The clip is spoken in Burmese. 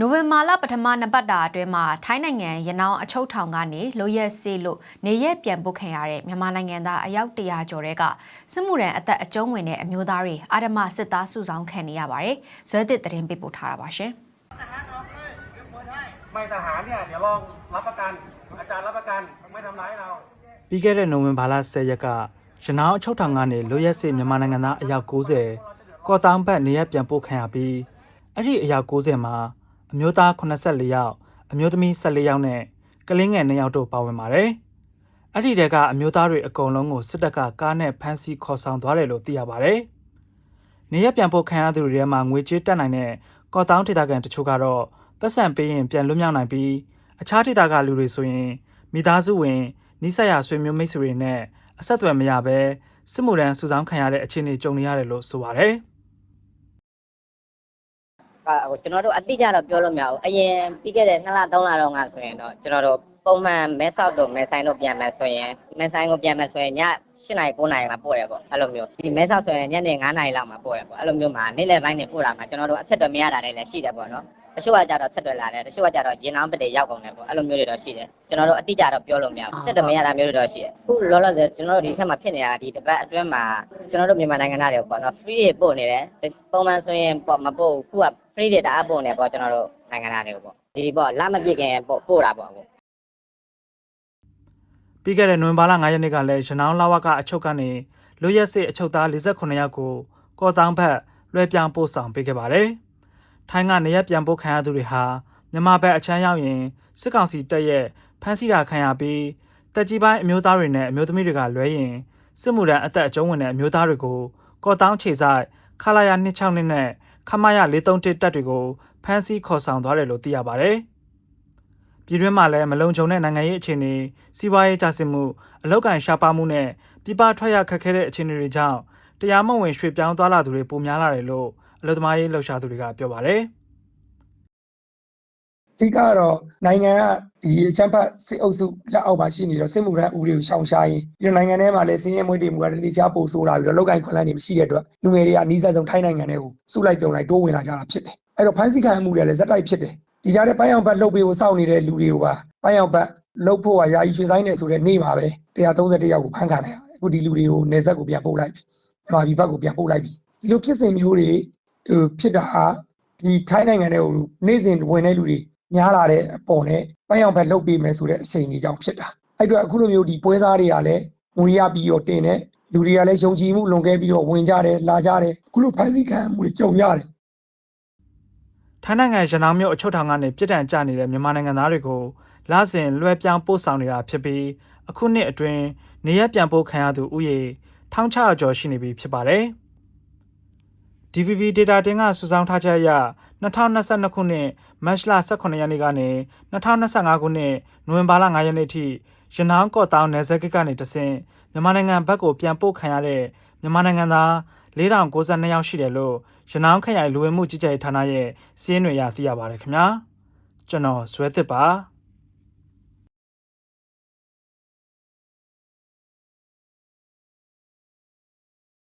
နိုဝင်ဘာလပထမနှစ်ပတ်တာအတွင်းမှာထိုင်းနိုင်ငံရနောင်းအချုပ်ထောင်ကနေလိုရက်စေးလို့နေရက်ပြန်ပို့ခံရတဲ့မြန်မာနိုင်ငံသားအယောက်100ကျော်တဲ့ကစစ်မှုရန်အသက်အကျုံးဝင်တဲ့အမျိုးသားတွေအာဓမစစ်သားစုဆောင်ခံနေရပါတယ်။ဇွဲသစ်သတင်းပေးပို့ထားတာပါရှင်။ ไม่ทหารเนี่ยเดี๋ยวลองรับประกัน อาจารย์รับประกันไม่ทำร้ายเรา ပြီးခဲ့တဲ့နိုဝင်ဘာလ10ရက်ကရနောင်းအချုပ်ထောင်ကနေလွတ်ရက်စေမြန်မာနိုင်ငံသားအယောက်90ကော်တောင်းဘက်နေရပြန်ပို့ခံရပြီးအဲ့ဒီအယောက်90မှာ အမျိုးသား84ယောက်အမျိုးသမီး14ယောက်နဲ့ကလေးငယ်2ယောက်တို့ပါဝင်ပါတယ်။အဲ့ဒီတဲကအမျိုးသားတွေအကုန်လုံးကိုစစ်တပ်ကကားနဲ့ဖမ်းဆီးခေါ်ဆောင်သွားတယ်လို့သိရပါတယ်။နေရပြန်ပို့ခံရသူတွေထဲမှာငွေကြေးတက်နိုင်တဲ့ကော်တောင်းဒေသခံတချို့ကတော့ပတ်စံပေးရင်ပြန်လွတ်မြောက်နိုင်ပြီးအခြားဒေသကလူတွေဆိုရင်မိသားစုဝင်နိဆက်ရဆွေမျိုးမိတ်ဆွေတွေနဲ့အဆက်အသွယ်မရဘဲစစ်မှုထမ်းစုဆောင်းခံရတဲ့အခြေအနေကြုံနေရတယ်လို့ဆိုပါတယ်အာဟို ကျွန်တော်တို့အတိအကျတော့ပြောလို့မရဘူးအရင်ပြီးခဲ့တဲ့2လ3လတော့ငါဆိုရင်တော့ကျွန်တော်တို့ ပုံမှန်မဲဆောက်တို့မဲဆိုင်တို့ပြန်မယ်ဆိုရင်မဲဆိုင်ကိုပြန်မယ်ဆိုရင်ည8နာရီ9နာရီမှာပို့ရပေါ့အဲ့လိုမျိုးဒီမဲဆောက်ဆိုရင်ညနေ9နာရီလောက်မှာပို့ရပေါ့အဲ့လိုမျိုးမှာနေ့လယ်ပိုင်းနေပို့တာမှာကျွန်တော်တို့အဆက်အသွယ်မရတာတွေလည်းရှိတယ်ပေါ့နော်တချို့ကကြတော့ဆက်သွယ်လာတယ်တချို့ကကြတော့ရင်နောင်းပတေရောက်ကုန်တယ်ပေါ့အဲ့လိုမျိုးတွေတော့ရှိတယ်ကျွန်တော်တို့အတိအကျတော့ပြောလို့မရဘူးဆက်သွယ်မရတာမျိုးတွေတော့ရှိတယ်အခုလောလောဆယ်ကျွန်တော်တို့ဒီဆက်မှာဖြစ်နေတာဒီတစ်ပတ်အတွင်းမှာကျွန်တော်တို့မြန်မာနိုင်ငံသားတွေပေါ့နော် free တွေပို့နေတယ်ပုံမှန်ဆိုရင်ပေါ့မပို့ဘူးခုက free တွေတအားပို့နေပေါ့ကျွန်တော်တို့နိုင်ငံသားတွေကိုပေါ့ဒီပေါ့လမပြည့်ခင်ပို့ပို့တာပေါ့ ပြီးခဲ့တဲ့နိုဝင်ဘာလ9ရက်နေ့ကလည်းရနောင်းလာဝကအချုပ်ကနေလွတ်ရက်စေအချုပ်သား48ယောက်ကိုကော်တောင်းဘက်လွှဲပြောင်းပို့ဆောင်ပေးခဲ့ပါတယ်။ထိုင်းကနေရက်ပြန်ပို့ခံရသူတွေဟာမြန်မာဘက်အချမ်းရောက်ရင်စစ်ကောင်စီတပ်ရဲ့ဖမ်းဆီးတာခံရပြီးတက်ကြီးပိုင်းအမျိုးသားတွေနဲ့အမျိုးသမီးတွေကလွဲရင်စစ်မှုထမ်းအသက်အကျုံးဝင်တဲ့အမျိုးသားတွေကိုကော်တောင်းခြေဆိုင်ခလာယာ26နှစ်နဲ့ခမရ431တပ်တွေကိုဖမ်းဆီးခေါ်ဆောင်သွားတယ်လို့သိရပါတယ်။ ပြည်တွင်းမှာလည်းမလုံခြုံတဲ့နိုင်ငံရေးအခြေအနေစီးပွားရေးကျဆင်းမှုအလောက်ကန်ရှားပါမှုနဲ့ပြည်ပထွက်ရခက်ခဲတဲ့အခြေအနေတွေကြောင့်တရားမဝင်ရွှေ့ပြောင်းသွားလာသူတွေပိုများလာတယ်လို့အလုပ်သမားရေးလှုပ်ရှားသူတွေကပြောပါတယ်။အဓိကကတော့နိုင်ငံကဒီအချမ်းဖတ်စစ်အုပ်စုလက်အောက်မှာရှိနေတော့စစ်မှုထမ်းဥပဒေကိုရှောင်ရှားရင်ပြီးတော့နိုင်ငံထဲမှာလည်းစင်းရဲမွေးတေမှုကတတိချပို့ဆိုးလာပြီးတော့လောက်ကိုင်းခွန်လိုင်းတွေမရှိတဲ့အတွက်လူငယ်တွေကအနီးစပ်ဆုံးထိုင်းနိုင်ငံတွေကိုစုလိုက်ပြုံလိုက်တိုးဝင်လာကြတာဖြစ်တယ်။အဲ့တော့ဖမ်းဆီးခံမှုတွေလည်းဇက်တိုက်ဖြစ်တယ်။ ဒီကြားထဲပိုင်းအောင်ဘတ်လှုပ်ပေးဖို့စောင့်နေတဲ့လူတွေကိုပါပိုင်းအောင်ဘတ်လှုပ်ဖို့ကယာယီရွှေဆိုင်နေဆိုတဲ့နေ့မှာပဲ131ယောက်ကိုဖမ်းခံလိုက်ရတယ်။အခုဒီလူတွေကိုနေဆက်ကိုပြန်ပို့လိုက်ပြီ။မြန်မာပြည်ဘက်ကိုပြန်ပို့လိုက်ပြီ။ဒီလိုဖြစ်စဉ်မျိုးတွေဟိုဖြစ်တာဟာဒီထိုင်းနိုင်ငံတွေကိုနေ့စဉ်ဝင်တဲ့လူတွေများလာတဲ့အပေါ်နဲ့ပိုင်းအောင်ဘက်လှုပ်ပေးမယ်ဆိုတဲ့အချိန်ကြီးကြောင့်ဖြစ်တာအဲ့တော့အခုလိုမျိုးဒီပွဲစားတွေကလည်းငွေရပြီးတော့တင်တဲ့လူတွေကလည်းယုံကြည်မှုလွန်ခဲ့ပြီးတော့ဝင်ကြတယ်လာကြတယ်အခုလိုဖန်ဆီးခံမှုတွေကြုံရတယ် ထိုင်းနိုင်ငံရနောင်းမြို့အချုပ်ထောင်ကနေပြည်တံကျနေတဲ့မြန်မာနိုင်ငံသားတွေကိုလစဉ်လွှဲပြောင်းပို့ဆောင်နေတာဖြစ်ပြီးအခုနှစ်အတွင်းနေရက်ပြန်ပို့ခံရသူဥယေ1600ကျော်ရှိနေပြီဖြစ်ပါတယ်။ DVB data တင်ကစုဆောင်းထားချက်အရ2022ခုနှစ်မတ်လ18ရက်နေ့ကနေ2025ခုနှစ်နိုဝင်ဘာလ9ရက်နေ့ထိရနောင်းကော့တောင်းနယ်စပ်ဂိတ်ကနေတဆင့်မြန်မာနိုင်ငံဘက်ကိုပြန်ပို့ခံရတဲ့ မြန်မာနိုင်ငံသား4092ယောက်ရှိတယ်လို့ရနောင်းခရိုင်လူဝင်မှုကြီးကြပ်ရေးဌာနရဲ့စီးရင်တွေအရသိရပါတယ်ခင်ဗျာကျွန်တော်ဇွဲသစ်ပါ